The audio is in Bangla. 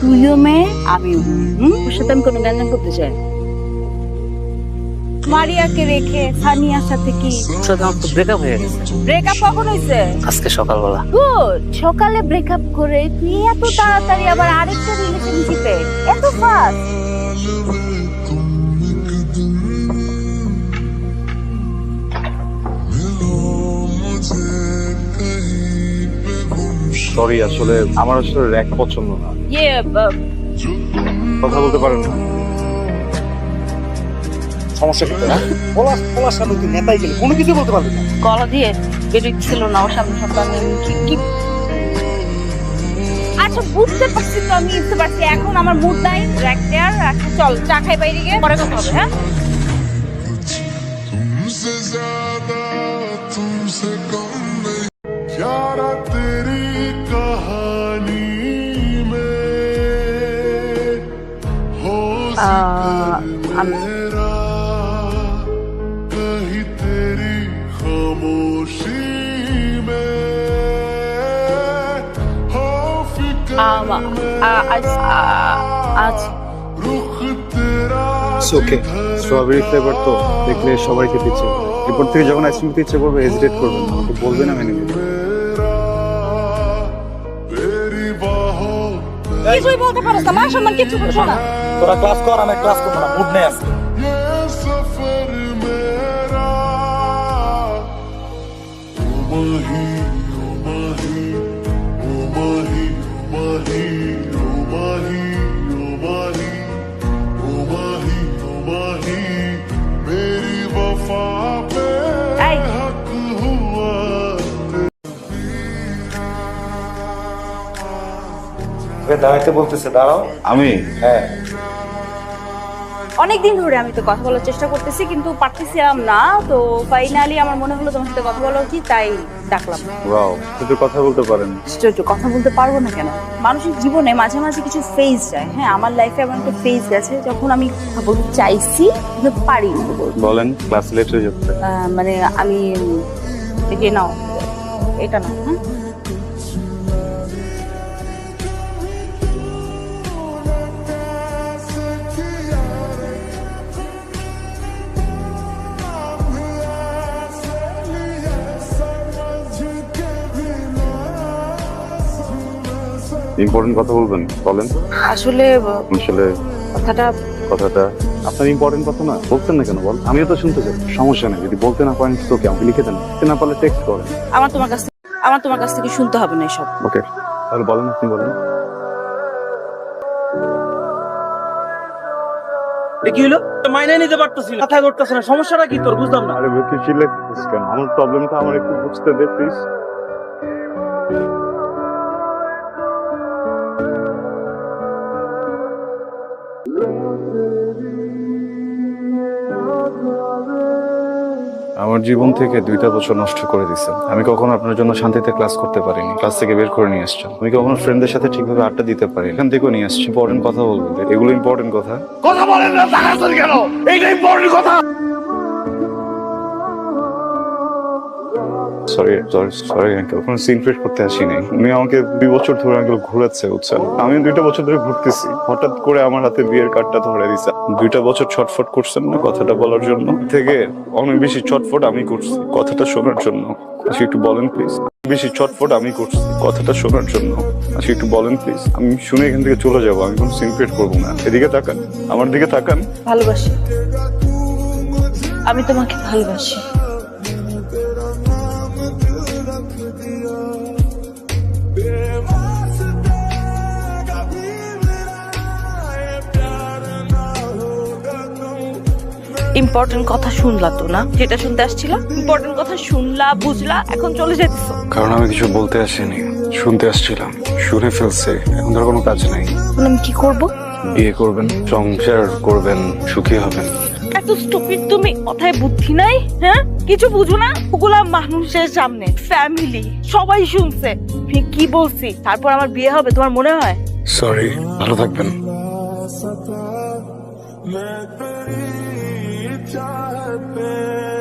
তুইও মেয়ে আমিও। ওর সাথে আমি কোনো গ্যাঞ্জাম করতে চাই। মারিয়াকে রেখে সানিয়ার সাথে কি? আমার তো ব্রেকআপ হয়ে গেছে। ব্রেকআপ কখন হয়েছে আজকে সকালবেলা। গুড! সকালে ব্রেকআপ করে তুই এত তাড়াতাড়ি আবার আরেকটা রিলেশনশিপে এত ফাস্ট সরি আসলে আমার আসলে র্যাক পছন্দ না। ইয়ে কথা বলতে পারেন না। সমস্যা কি না পলাশ পলাশ সামনে তুই নেতাই গেলি কোনো কিছু বলতে পারবি না। গলা দিয়ে বেরোচ্ছিল না ওর সামনে সামনে আমি কি- কি আচ্ছা বুঝতে পারছি তো আমি বুঝতে পারছি। এখন আমার মুড নাই রাখ দেয়ার রাখতে চল চা খাই বাইরে গিয়ে পরে কথা হবে হ্যাঁ? ওকে স্ট্রবেরি ফ্লেভার তো দেখলে সবাই খেতে ইচ্ছে। এরপর যখন আইসক্রিম খেতে ইচ্ছে করবে হেজিটেট করবেন আমাকে বলবেন আমি এনে কিছুই বলতে পারছ না। মা সম্মান কিছু বুঝো না। তোরা ক্লাস কর আমি ক্লাস করব না মুড নেই আজকে। ये দাঁড়াইতে বলতেছে দাঁড়াও। আমি? হ্যাঁ। অনেকদিন ধরে আমি তো কথা বলার চেষ্টা করতেছি কিন্তু পারতেছিলাম না তো ফাইনালি আমার মনে হলো তোমার সাথে কথা বলা উচিত তাই ডাকলাম। ওয়াও কিন্তু কথা বলতে পারেন। আশ্চর্য কথা বলতে পারব না কেন? মানুষের জীবনে মাঝে মাঝে কিছু ফেজ যায় হ্যাঁ? আমার লাইফে এমন একটা ফেজ গেছে যখন আমি কথা বলতে চাইছি কিন্তু পারি বলেন ক্লাস লেট হয়ে যাচ্ছে। মানে আমি এই নাও এটা না হ্যাঁ? ইম্পর্টেন্ট কথা বলবেন? বলেন। আসলে আসলে কথাটা কথাটা আপনার ইম্পর্টেন্ট কথা না বলছেন না কেন? বল। আমিও তো শুনতে চাই। সমস্যা নেই যদি বলতে না পারেন তো কি আমাকে লিখে দেন। লিখতে না পারলে টেক্সট করেন। আমার তোমার কাছ থেকে আমার তোমার কাছ থেকে শুনতে হবে না এসব। ওকে তাহলে বলেন আপনি বলেন। কি হলো? মাইনে নিতে পারতেছি কথা করতেছ না। সমস্যাটা কি তোর? বুঝলাম না। আরে তুই চিল্লে কেন? আমার প্রবলেমটা আমার একটু বুঝতে দে প্লিজ আমার জীবন থেকে দুইটা বছর নষ্ট করে দিছে আমি কখনো আপনার জন্য শান্তিতে ক্লাস করতে পারিনি। ক্লাস থেকে বের করে নিয়ে আসছেন। আমি কখনো ফ্রেন্ডের সাথে ঠিকভাবে আড্ডা দিতে পারি এখান থেকেও নিয়ে আসছি। ইম্পর্টেন্ট কথা বলবেন। এগুলো ইম্পর্টেন্ট কথা। কথা বলেন না কেন? এইটা ইম্পর্টেন্ট কথা। সরি সরি আঙ্কেল কোনো সিন ফ্রেশ করতে আসি নাই উনি আমাকে দুই বছর ধরে আঙ্কেল ঘুরাচ্ছে, বুঝছেন? আমি দুইটা বছর ধরে ঘুরতেছি। হঠাৎ করে আমার হাতে বিয়ের কার্ডটা ধরে দিছে। দুইটা বছর ছটফট করছেন না কথাটা বলার জন্য? থেকে অনেক বেশি ছটফট আমি করছি কথাটা শোনার জন্য। আচ্ছা একটু বলেন প্লিজ বেশি ছটফট আমি করছি কথাটা শোনার জন্য। আচ্ছা একটু বলেন প্লিজ আমি শুনে এখান থেকে চলে যাব, আমি কোনো সিন ক্রিয়েট করব না। এদিকে তাকান। আমার দিকে তাকান। ভালোবাসি। আমি তোমাকে ভালোবাসি। ইম্পর্টেন্ট কথা শুনলা তো না? যেটা শুনতে আসছিল? ইম্পর্টেন্ট কথা শুনলা বুঝলা এখন চলে যেতেছো। কারণ আমি কিছু বলতে আসিনি। শুনতে আসছিলাম। শুনে ফেলছে। এখন ধর কোনো কাজ নাই। আমি কি করব? বিয়ে করবেন সংসার করবেন সুখী হবেন। এত স্টুপিড তুমি। কথায় বুদ্ধি নাই হ্যাঁ? কিছু বুঝো না? ওগুলা মানুষের সামনে ফ্যামিলি সবাই শুনছে। কি বলছি? তারপর আমার বিয়ে হবে তোমার মনে হয়? সরি ভালো থাকবেন। میں تیری چاہتے